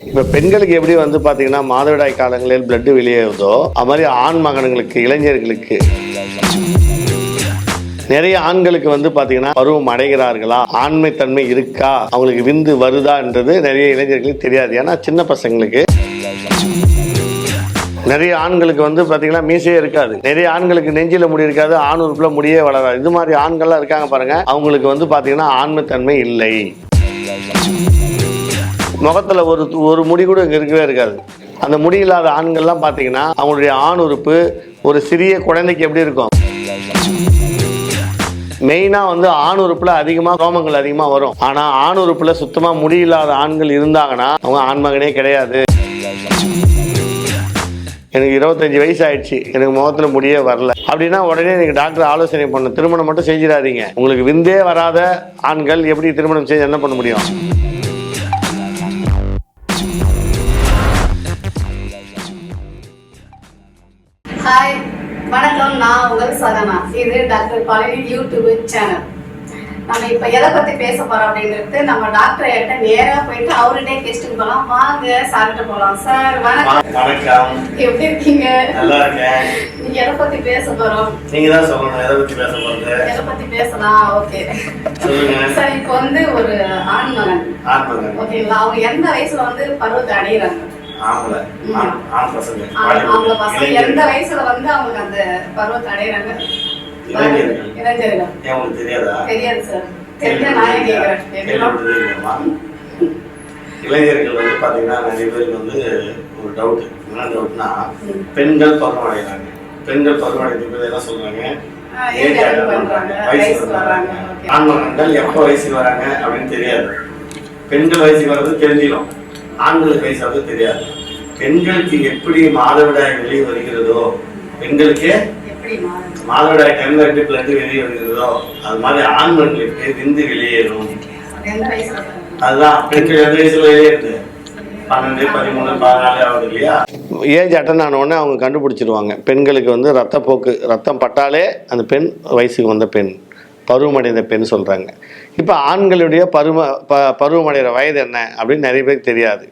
இப்போ பெண்களுக்கு எப்படி வந்து பார்த்தீங்கன்னா மாதவிடாய் காலங்களில் பிளட் வெளியேறுதோ அது மாதிரி ஆண் மகன்களுக்கு இளைஞர்களுக்கு நிறைய ஆண்களுக்கு வந்து பார்த்தீங்கன்னா பருவம் அடைகிறார்களா? ஆண்மை தன்மை இருக்கா? அவங்களுக்கு விந்து வருதான்றது நிறைய இளைஞர்களுக்கு தெரியாது. ஏன்னா சின்ன பசங்களுக்கு நிறைய ஆண்களுக்கு வந்து பார்த்தீங்கன்னா மீசையே இருக்காது. நிறைய ஆண்களுக்கு நெஞ்சில முடி இருக்காது ஆண் உறுப்பில் முடியே வளராது. இது மாதிரி ஆண்கள்லாம் இருக்காங்க பாருங்க. அவங்களுக்கு வந்து பார்த்தீங்கன்னா ஆண்மைத்தன்மை இல்லை. முகத்தில் ஒரு ஒரு முடி கூட இங்கே இருக்கவே இருக்காது. அந்த முடி இல்லாத ஆண்கள்லாம் பார்த்தீங்கன்னா அவங்களுடைய ஆண் உறுப்பு ஒரு சிறிய குழந்தைக்கு எப்படி இருக்கும்? மெயினாக வந்து ஆண் உறுப்பில் அதிகமாக ரோமங்கள் அதிகமாக வரும். ஆனால் ஆண் உறுப்பில் சுத்தமாக முடி இல்லாத ஆண்கள் இருந்தாங்கன்னா அவங்க ஆண்மகனே கிடையாது. எனக்கு இருபத்தஞ்சி வயசு ஆயிடுச்சு எனக்கு முகத்தில் முடியே வரல. அப்படின்னா உடனே எனக்கு டாக்டர் ஆலோசனை பண்ண திருமணம் மட்டும் செஞ்சிடாதீங்க. உங்களுக்கு விந்தே வராத ஆண்கள் எப்படி திருமணம் செஞ்சு என்ன பண்ண முடியும்? ஹாய் வணக்கம் நான் உங்கள் சகனா இது டாக்டர் பழனி யூடியூப் சேனல். நம்ம இப்ப எதை பத்தி பேச போறோம் அப்படிங்கிறது நம்ம டாக்டர் கிட்ட நேரா போயிட்டு அவர்கிட்டே கேஸ்ட்டுக்கு போலாம். வாங்க சார்கிட்ட போலாம். சார் வணக்கம். வணக்கம். எப்படி இருக்கீங்க? நல்லா இருக்கேன். நீங்க எதை பத்தி பேச போறோம்? நீங்க தான் சொல்லணும் எதை பத்தி பேச போறது? எதை பத்தி பேசலாம்? ஓகே சார் இப்போ வந்து ஒரு ஆண் மகன் ஓகேங்களா அவங்க எந்த வயசுல வந்து பருவத்தை அடையிறாங்க ஆம்பளை ஆண் ஆண் பசங்க பசங்க எந்த இளைஞர்கள். வயசுல வந்து அவங்க அந்த பருவத்தை அடையிறாங்க இளைஞர்கள். இளைஞர்கள்? ஏன் உங்களுக்கு தெரியாதா? தெரியாது சார் தெரிஞ்சா நானே கேட்குறேன்? இளைஞர்கள் வந்து பாத்தீங்கன்னா நிறைய பேருக்கு வந்து ஒரு டவுட் என்ன டவுட்னா. பெண்கள் பருவம் அடைகிறாங்க பெண்கள் பருவம் அடைந்த பேர் என்ன சொல்றாங்க? வயசு வர்றாங்க okay. ஆண்மகன்கள் எப்போ வயசுக்கு வராங்க அப்படின்னு தெரியாது. பெண்கள் வயசுக்கு வர்றது தெரிஞ்சிடும். ஆண்களுக்கு வயசு வர்றது தெரியாது. பெண்களுக்கு எப்படி மாதவிடாய் வெளியே வருகிறதோ பெண்களுக்கு? மாதவிடாய்? டைம்ல எப்படி பிளட் வெளியே வருகிறதோ அது மாதிரி ஆண்மர்களுக்கு விந்து வெளியேறும்? அதுதான் பெண்கள் எந்த வயசுல வெளியேறுது பன்னெண்டு பதிமூணு பதினாலு ஆகுது இல்லையா? ஏஜ் அட்டன் ஆன உடனே அவங்க கண்டுபிடிச்சிருவாங்க. பெண்களுக்கு வந்து ரத்தப்போக்கு ரத்தம் பட்டாலே அந்த பெண் வயசுக்கு வந்த பெண். பருவமடைந்த பெண் சொல்கிறாங்க இப்போ ஆண்களுடைய பருவ ப பருவமடைகிற வயது என்ன அப்படின்னு நிறைய பேருக்கு தெரியாது.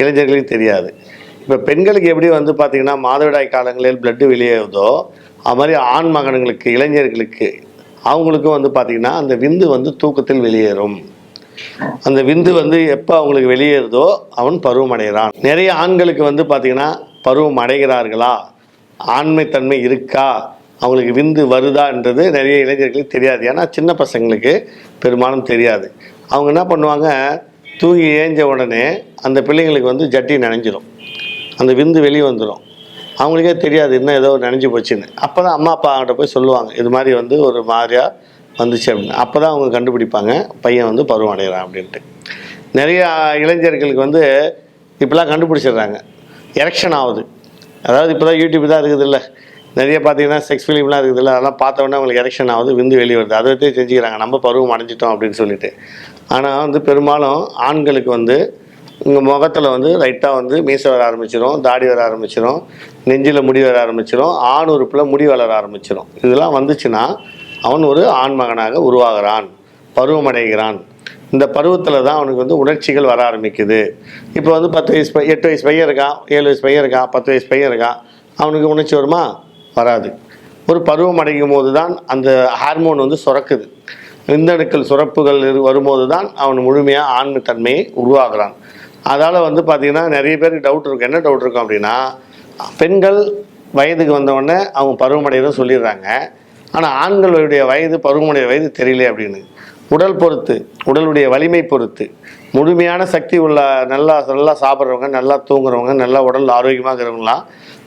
இளைஞர்களுக்கு தெரியாது. இப்போ பெண்களுக்கு எப்படி வந்து பார்த்திங்கன்னா மாதவிடாய் காலங்களில் பிளட்டு வெளியேறுதோ அது மாதிரி ஆண் மகன்களுக்கு இளைஞர்களுக்கு அவங்களுக்கும் வந்து பார்த்திங்கன்னா அந்த விந்து வந்து தூக்கத்தில் வெளியேறும். அந்த விந்து வந்து எப்போ அவங்களுக்கு வெளியேறுதோ அவன் பருவம் அடைகிறான் நிறைய ஆண்களுக்கு வந்து பார்த்திங்கன்னா பருவம் அடைகிறார்களா? ஆண்மைத்தன்மை இருக்கா? அவங்களுக்கு விந்து வருதான்றது நிறைய இளைஞர்களுக்கு தெரியாது. ஏன்னா சின்ன பசங்களுக்கு பெரும்பாலும் தெரியாது. அவங்க என்ன பண்ணுவாங்க தூங்கி ஏஞ்ச உடனே அந்த பிள்ளைங்களுக்கு வந்து ஜட்டி நனைஞ்சிரும். அந்த விந்து வெளியே வந்துடும் அவங்களுக்கே தெரியாது இன்னும் ஏதோ நினைஞ்சு போச்சுன்னு. அப்போ தான் அம்மா அப்பாகிட்ட போய் சொல்லுவாங்க இது மாதிரி வந்து ஒரு மாதிரியாக வந்துச்சு அப்படின்னு. அப்போ தான் அவங்க கண்டுபிடிப்பாங்க பையன் வந்து பருவம் அடைகிறான் அப்படின்ட்டு. நிறைய இளைஞர்களுக்கு வந்து இப்போலாம் கண்டுபிடிச்சிடுறாங்க. எரெக்ஷன் ஆகுது. அதாவது இப்போ தான் யூடியூப் தான் இருக்குது இல்லை நிறைய பார்த்தீங்கன்னா செக்ஸ் ஃபிலிம்லாம் இருக்குது இல்லை அதெல்லாம் பார்த்த உடனே அவங்களுக்கு எரெக்ஷன் ஆகுது விந்து வெளியே வருது. அதை வச்சே செஞ்சுக்கிறாங்க. நம்ம பருவம் அடைஞ்சிட்டோம் அப்படின்னு சொல்லிட்டு. ஆனால் வந்து பெரும்பாலும் ஆண்களுக்கு வந்து உங்கள் முகத்தில் வந்து லைட்டாக வந்து மீசை வர ஆரம்பிச்சிடும் தாடி வர ஆரம்பிச்சிடும் நெஞ்சில் முடி வர ஆரம்பிச்சிடும் ஆண் உறுப்பில் முடி வளர ஆரம்பிச்சிடும் இதெல்லாம் வந்துச்சுன்னா அவன் ஒரு ஆண் மகனாக உருவாகிறான் பருவமடைகிறான் இந்த பருவத்தில் தான் அவனுக்கு வந்து உணர்ச்சிகள் வர ஆரம்பிக்குது. இப்போ வந்து பத்து வயசு எட்டு வயசு பையன் இருக்கான் ஏழு வயசு பையன் இருக்கான் பத்து வயசு பையன் இருக்கான் அவனுக்கு உணர்ச்சி வருமா? வராது. ஒரு பருவம் அடையும் போது தான் அந்த ஹார்மோன் வந்து சுரக்குது. விந்தணுக்கள் சுரப்புகள் இரு- வரும்போது தான் அவன் முழுமையாக ஆண்மை தன்மையை உருவாகிறான் அதால் வந்து பார்த்திங்கன்னா நிறைய பேருக்கு டவுட் இருக்கும் என்ன டவுட் இருக்கும் அப்படின்னா பெண்கள் வயதுக்கு வந்தவுடனே அவங்க பருவமடைகிறதும் சொல்லிடுறாங்க. ஆனால் ஆண்களுடைய வயது பருவமடைய வயது தெரியல அப்படின்னு. உடல் பொறுத்து உடலுடைய வலிமை பொறுத்து முழுமையான சக்தி உள்ள நல்லா நல்லா சாப்பிட்றவங்க நல்லா தூங்குறவங்க நல்லா உடல் ஆரோக்கியமாக இருக்கிறவங்களாம்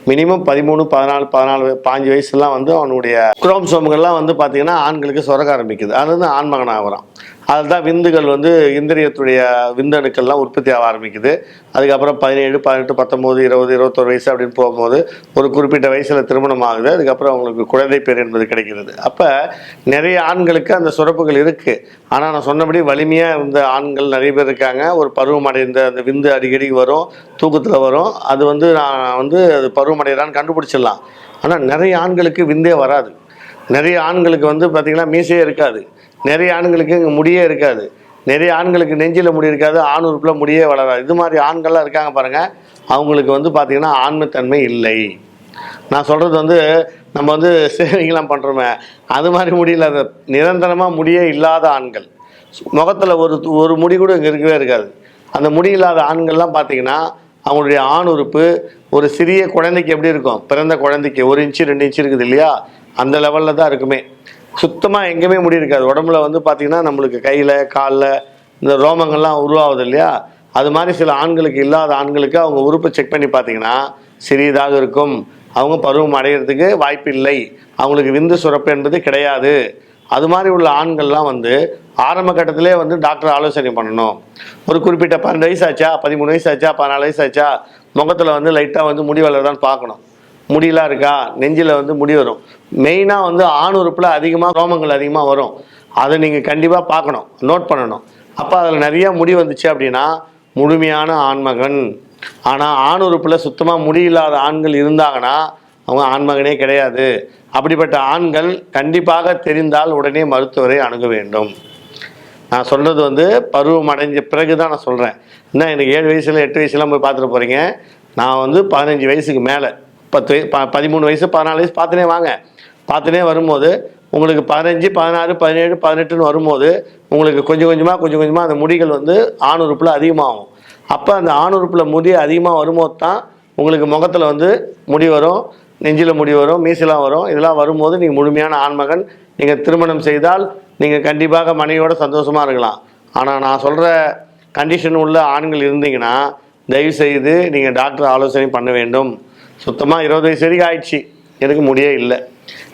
மினிமம் பதிமூணு பதினாலு பதினாலு பாஞ்சு வயசுலாம் வந்து அவனுடைய குரோம்சோம்கள்லாம் வந்து பார்த்தீங்கன்னா ஆண்களுக்கு சுரக்க ஆரம்பிக்குது. அது வந்து ஆண்மகன் ஆகிறான் அதுதான் விந்துகள் வந்து இந்திரியத்துடைய விந்தணுக்கள்லாம் உற்பத்தி ஆக ஆரம்பிக்குது. அதுக்கப்புறம் பதினேழு பதினெட்டு பத்தொம்போது இருபது இருபத்தொரு வயசு அப்படின்னு போகும்போது ஒரு குறிப்பிட்ட வயசில் திருமணம் ஆகுது. அதுக்கப்புறம் அவங்களுக்கு குழந்தை பேர் என்பது கிடைக்கிறது. அப்போ நிறைய ஆண்களுக்கு அந்த சுரப்புகள் இருக்குது ஆனால் நான் சொன்னபடி வலிமையாக இருந்த ஆண்கள் நிறைய பேர் இருக்காங்க. ஒரு பருவமடைந்த அந்த விந்து அடிக்கடி வரும் தூக்கத்தில் வரும். அது வந்து நான் வந்து அது பருவமடைகிறான்னு கண்டுபிடிச்சிடலாம். ஆனால் நிறைய ஆண்களுக்கு விந்தே வராது. நிறைய ஆண்களுக்கு வந்து பார்த்திங்கன்னா மீசையே இருக்காது. நிறைய ஆண்களுக்கு இங்கே முடியே இருக்காது. நிறைய ஆண்களுக்கு நெஞ்சில் முடி இருக்காது ஆண் உறுப்பில் முடியே வளராது. இது மாதிரி ஆண்கள்லாம் இருக்காங்க பாருங்கள் அவங்களுக்கு வந்து பார்த்திங்கன்னா ஆண்மைத்தன்மை இல்லை. நான் சொல்கிறது வந்து நம்ம வந்து சேவிங்லாம் பண்ணுறோமே அது மாதிரி முடியல அது நிரந்தரமாக முடியே இல்லாத ஆண்கள். முகத்தில் ஒரு ஒரு முடி கூட இங்கே இருக்கவே இருக்காது. அந்த முடி இல்லாத ஆண்கள்லாம் பார்த்திங்கன்னா அவங்களுடைய ஆண் உறுப்பு ஒரு சிறிய குழந்தைக்கு எப்படி இருக்கும்? பிறந்த குழந்தைக்கு ஒரு இன்ச்சு ரெண்டு இன்ச்சு இருக்குது இல்லையா? அந்த லெவலில் தான் இருக்குமே. சுத்தமாக எங்கேயுமே முடி இருக்காது. உடம்புல வந்து பார்த்திங்கன்னா நம்மளுக்கு கையில் காலில் இந்த ரோமங்கள்லாம் உருவாகுது இல்லையா? அது மாதிரி சில ஆண்களுக்கு இல்லாத ஆண்களுக்கு அவங்க உறுப்பை செக் பண்ணி பார்த்தீங்கன்னா சிறியதாக இருக்கும். அவங்க பருவம் அடைகிறதுக்கு வாய்ப்பு இல்லை. அவங்களுக்கு விந்து சுரப்பு என்பது கிடையாது. அது மாதிரி உள்ள ஆண்கள்லாம் வந்து ஆரம்ப கட்டத்திலே வந்து டாக்டர் ஆலோசனை பண்ணணும். ஒரு குறிப்பிட்ட பன்னெண்டு வயசு ஆச்சா? பதிமூணு வயசு ஆச்சா? பதினாலு வயசு ஆச்சா? முகத்தில் வந்து லைட்டாக வந்து முடி வளருதான்னு பார்க்கணும். முடியெலாம் இருக்கா? நெஞ்சில் வந்து முடி வரும். மெயினாக வந்து ஆண் உறுப்பில் அதிகமாக ரோமங்கள் அதிகமாக வரும். அதை நீங்கள் கண்டிப்பாக பார்க்கணும். நோட் பண்ணணும். அப்போ அதில் நிறையா முடி வந்துச்சு அப்படின்னா முழுமையான ஆண்மகன் ஆனால் ஆண் உறுப்பில் சுத்தமாக முடி இல்லாத ஆண்கள் இருந்தாங்கன்னா அவங்க ஆண்மகனே கிடையாது. அப்படிப்பட்ட ஆண்கள் கண்டிப்பாக தெரிந்தால் உடனே மருத்துவரை அணுக வேண்டும். நான் சொல்கிறது வந்து பருவம் அடைஞ்ச பிறகு தான் நான் சொல்கிறேன் இன்னும் எனக்கு ஏழு வயசில் எட்டு வயசுலாம் போய் பார்த்துட்டு போகிறீங்க நான் வந்து பதினஞ்சு வயசுக்கு மேலே. பத்து ப பதிமூணு வயசு பதினாலு வயசு பார்த்துனே வாங்க. பார்த்துனே வரும்போது உங்களுக்கு பதினஞ்சு பதினாறு பதினேழு பதினெட்டுன்னு வரும்போது உங்களுக்கு கொஞ்சம் கொஞ்சமாக கொஞ்சம் கொஞ்சமாக அந்த முடிகள் வந்து ஆண் உறுப்பில் அதிகமாகும். அப்போ அந்த ஆண் உறுப்பில் முடி அதிகமாக வரும்போது தான் உங்களுக்கு முகத்தில் வந்து முடி வரும் நெஞ்சில் முடி வரும் மீசெலாம் வரும். இதெல்லாம் வரும்போது நீங்கள் முழுமையான ஆண்மகன். நீங்கள் திருமணம் செய்தால் நீங்கள் கண்டிப்பாக மனைவியோட சந்தோஷமாக இருக்கலாம். ஆனால் நான் சொல்கிற கண்டிஷன் உள்ள ஆண்கள் இருந்தீங்கன்னா தயவு செய்து நீங்கள் டாக்டர் ஆலோசனை பண்ண வேண்டும். சுத்தமாக இருபது வயசு வரைக்கும் ஆயிடுச்சு. எனக்கு முடியே இல்லை.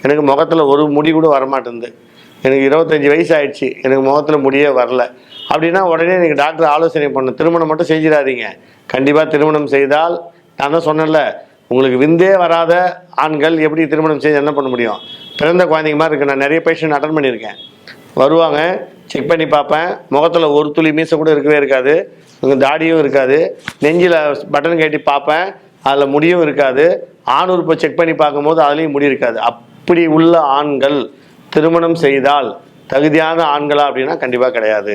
எனக்கு முகத்தில் ஒரு முடி கூட வரமாட்டேங்குது. எனக்கு இருபத்தஞ்சி வயசு ஆயிடுச்சு. எனக்கு முகத்தில் முடியே வரல. அப்படின்னா உடனே நீங்கள் டாக்டர் ஆலோசனை பண்ணணும். திருமணம் மட்டும் செஞ்சிடாதீங்க. கண்டிப்பாக திருமணம் செய்தால் நான் தான் சொன்னேன்ல உங்களுக்கு விந்தே வராத ஆண்கள் எப்படி திருமணம் செய்து என்ன பண்ண முடியும்? பிறந்த குழந்தைங்க மாதிரி இருக்கு. நான் நிறைய பேஷண்ட் அட்டன் பண்ணியிருக்கேன். வருவாங்க செக் பண்ணி பார்ப்பேன். முகத்தில் ஒரு துளி மீசை கூட இருக்கவே இருக்காது. உங்கள் தாடியும் இருக்காது. நெஞ்சில் பட்டன் கட்டி பார்ப்பேன். அதில் முடியும் இருக்காது. ஆண் உறுப்பை செக் பண்ணி பார்க்கும்போது அதுலேயும் முடி இருக்காது. அப்படி உள்ள ஆண்கள் திருமணம் செய்தால் தகுதியான ஆண்களா அப்படின்னா கண்டிப்பாக கிடையாது.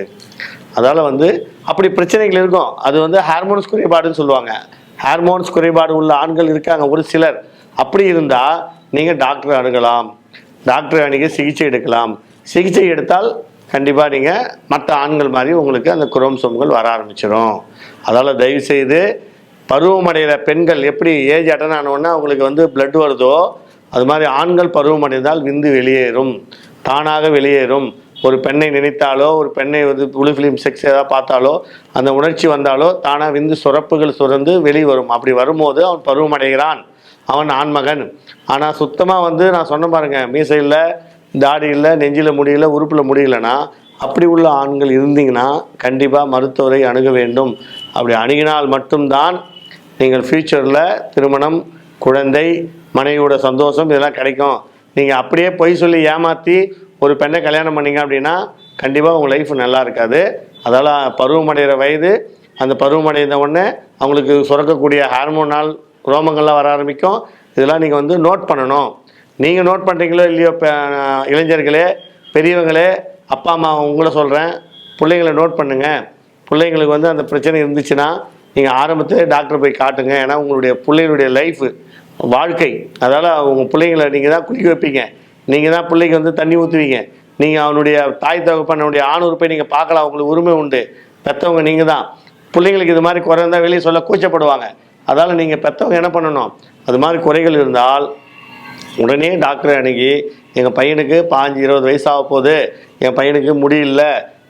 அதால் வந்து அப்படி பிரச்சனைகள் இருக்கும். அது வந்து ஹார்மோன்ஸ் குறைபாடுன்னு சொல்லுவாங்க. ஹார்மோன்ஸ் குறைபாடு உள்ள ஆண்கள் இருக்காங்க ஒரு சிலர். அப்படி இருந்தால் நீங்கள் டாக்டர் அணுகலாம். டாக்டர் அணுகி சிகிச்சை எடுக்கலாம். சிகிச்சை எடுத்தால் கண்டிப்பாக நீங்கள் மற்ற ஆண்கள் மாதிரி உங்களுக்கு அந்த குரோம்சோம்கள் வர ஆரம்பிச்சிடும் அதால் தயவுசெய்து பருவமடைகிற பெண்கள் எப்படி ஏஜ் அட்டன் ஆனவுடனே அவங்களுக்கு வந்து பிளட் வருதோ அது மாதிரி ஆண்கள் பருவமடைந்தால் விந்து வெளியேறும் தானாக வெளியேறும். ஒரு பெண்ணை நினைத்தாலோ ஒரு பெண்ணை வந்து புளு ஃபிலிம் செக்ஸ் ஏதாவது பார்த்தாலோ அந்த உணர்ச்சி வந்தாலோ தானாக விந்து சுரப்புகள் சுரந்து வெளிவரும். அப்படி வரும்போது அவன் பருவமடைகிறான். அவன் ஆண்மகன். ஆனால் சுத்தமாக வந்து நான் சொன்ன பாருங்கள் மீசையில் தாடி இல்லை நெஞ்சில் முடியல உறுப்பில் முடியலன்னா அப்படி உள்ள ஆண்கள் இருந்தீங்கன்னா கண்டிப்பாக மருத்துவரை அணுக வேண்டும். அப்படி அணுகினால் மட்டும்தான் நீங்கள் ஃப்யூச்சரில் திருமணம் குழந்தை மனைவியோட சந்தோஷம் இதெல்லாம் கிடைக்கும். நீங்கள் அப்படியே பொய் சொல்லி ஏமாற்றி ஒரு பெண்ணை கல்யாணம் பண்ணீங்க அப்படின்னா கண்டிப்பாக உங்கள் லைஃப் நல்லா இருக்காது. அதால் பருவமடைகிற வயது அந்த பருவமடைந்த உடனே அவங்களுக்கு சுரக்கக்கூடிய ஹார்மோனால் ரோமங்கள்லாம் வர ஆரம்பிக்கும். இதெல்லாம் நீங்கள் வந்து நோட் பண்ணணும். நீங்கள் நோட் பண்ணுறீங்களோ இல்லையோ இப்போ இளைஞர்களே பெரியவங்களே அப்பா அம்மா உங்களை சொல்கிறேன் பிள்ளைங்களை நோட் பண்ணுங்கள் பிள்ளைங்களுக்கு வந்து அந்த பிரச்சனை இருந்துச்சுன்னா நீங்கள் ஆரம்பத்தில் டாக்டர் போய் காட்டுங்க. ஏன்னா உங்களுடைய பிள்ளைகளுடைய லைஃபு வாழ்க்கை. அதால் உங்கள் பிள்ளைங்களை நீங்கள் தான் குளிக்க வைப்பீங்க. நீங்கள் தான் பிள்ளைக்கு வந்து தண்ணி ஊற்றுவீங்க நீங்கள் அவனுடைய தாய் தகப்பனுடைய ஆணுறுப்பை நீங்கள் பார்க்கலாம். உங்களுக்கு உரிமை உண்டு. பெற்றவங்க நீங்கள் தான். பிள்ளைங்களுக்கு இது மாதிரி குறை இருந்தால் வெளியே சொல்ல கூச்சப்படுவாங்க. அதால் நீங்கள் பெற்றவங்க என்ன பண்ணணும்? அது மாதிரி குறைகள் இருந்தால் உடனே டாக்டரை அணுகி எங்கள் பையனுக்கு பாஞ்சு இருபது வயசு ஆக போகுது என் பையனுக்கு முடியல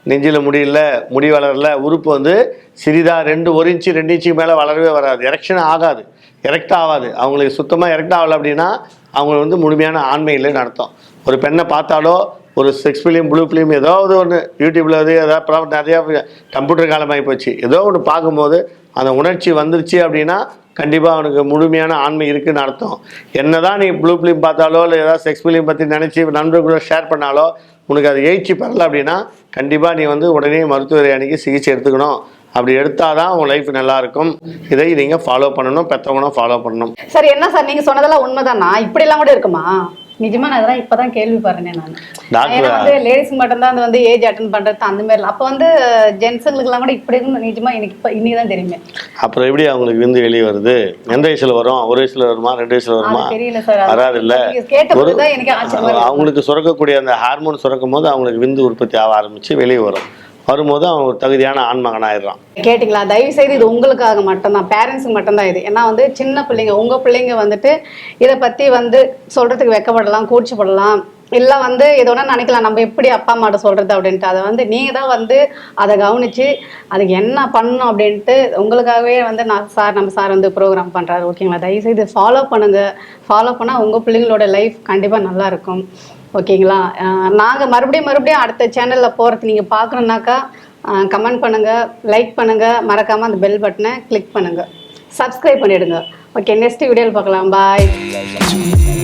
நெஞ்சில் முடியல முடி வளரல உறுப்பு வந்து சிறிதாக ரெண்டு ஒரு இன்ச்சு ரெண்டு இன்ச்சுக்கு மேலே வளரவே வராது. எரெக்ஷன் ஆகாது. எரெக்ட் ஆகாது. அவங்களுக்கு சுத்தமாக எரெக்ட் ஆகலை அப்படின்னா அவங்க வந்து முழுமையான ஆண்மை இல்லைன்னு அர்த்தம். ஒரு பெண்ணை பார்த்தாலோ ஒரு செக்ஸ் ஃபிலிம் ப்ளூ ஃபிலிம் ஏதாவது ஒன்று யூடியூப்பில் அது ஏதாவது ப்ராப்ளம் நிறையா கம்ப்யூட்டர் காலமாகி போச்சு. ஏதோ ஒன்று பார்க்கும்போது அந்த உணர்ச்சி வந்துருச்சு அப்படின்னா கண்டிப்பாக அவனுக்கு முழுமையான ஆண்மை இருக்குதுன்னு அர்த்தம். என்னதான் நீ ப்ளூ ஃபிலிம் பார்த்தாலோ இல்லை ஏதாவது செக்ஸ் ஃபிலிம் பற்றி நினச்சி நண்பர்களோட ஷேர் பண்ணாலோ உனக்கு அது எழுச்சி பெறல அப்படின்னா கண்டிப்பாக நீ வந்து உடனே மருத்துவரை அணுகி சிகிச்சை எடுத்துக்கணும். அப்படி எடுத்தால் தான் உன் லைஃப் நல்லா இருக்கும் இதை நீங்கள் ஃபாலோ பண்ணணும். பெற்றவங்களும் ஃபாலோ பண்ணணும். சார் என்ன சார் நீங்க சொன்னதெல்லாம் உண்மைதானா? இப்படி எல்லாம் கூட இருக்குமா? நிஜமா நான் இதெல்லாம் இப்பதான் கேள்விப்படுறேன் நான். டாக்டர் ஏன்னா வந்து லேடிஸ்க்கு மட்டும்தான் அது வந்து ஏஜ் அட்டன் பண்றது அந்த மாதிரி. அப்ப வந்து ஜென்ஸுங்களுக்கு எல்லாம் கூட இப்படி இருந்து நிஜமா எனக்கு இப்ப இன்னைக்கு தான் தெரியுமே. அப்புறம் எப்படி அவங்களுக்கு விந்து வெளியே வருது? எந்த வயசுல வரும்? ஒரு வயசுல வருமா? ரெண்டு வயசுல வருமா? தெரியல சார். வராது இல்ல நீங்க கேட்டபோதுதான் எனக்கு ஆச்சரியமா. அவங்களுக்கு சுரக்கக்கூடிய அந்த ஹார்மோன் சுரக்கும் போது அவங்களுக்கு விந்து உற்பத்தி ஆக ஆரம்பிச்சு வெளியே வரும். வரும்போது அவன் ஒரு தகுதியான ஆண்மகன் ஆயிடுறான் கேட்டிங்களா? தயவு செய்து இது உங்களுக்காக மட்டும்தான் பேரண்ட்ஸுக்கு மட்டும்தான் இது. ஏன்னா வந்து சின்ன பிள்ளைங்க உங்க பிள்ளைங்க வந்துட்டு இதை பத்தி வந்து சொல்றதுக்கு வெக்கப்படலாம் கூச்சப்படலாம். இல்லை வந்து எதோனா நினைக்கலாம் நம்ம எப்படி அப்பா அம்மாட்ட சொல்றது அப்படின்ட்டு. அதை வந்து நீங்க தான் வந்து அதை கவனிச்சு அதுக்கு என்ன பண்ணணும் அப்படின்ட்டு உங்களுக்காகவே வந்து நான் சார் நம்ம சார் வந்து ப்ரோக்ராம் பண்றாரு. ஓகேங்களா தயவுசெய்து ஃபாலோ பண்ணுங்க. ஃபாலோ பண்ணா உங்க பிள்ளைங்களோட லைஃப் கண்டிப்பா நல்லா இருக்கும். ஓகேங்களா? நாங்கள் மறுபடியும் மறுபடியும் அடுத்த சேனலில் போகிறது நீங்கள் பார்க்கணுன்னாக்கா கமெண்ட் பண்ணுங்க லைக் பண்ணுங்க மறக்காம அந்த பெல் பட்டனை கிளிக் பண்ணுங்க. சப்ஸ்கிரைப் பண்ணிடுங்க. ஓகே நெக்ஸ்ட் வீடியோவில் பார்க்கலாம். பாய்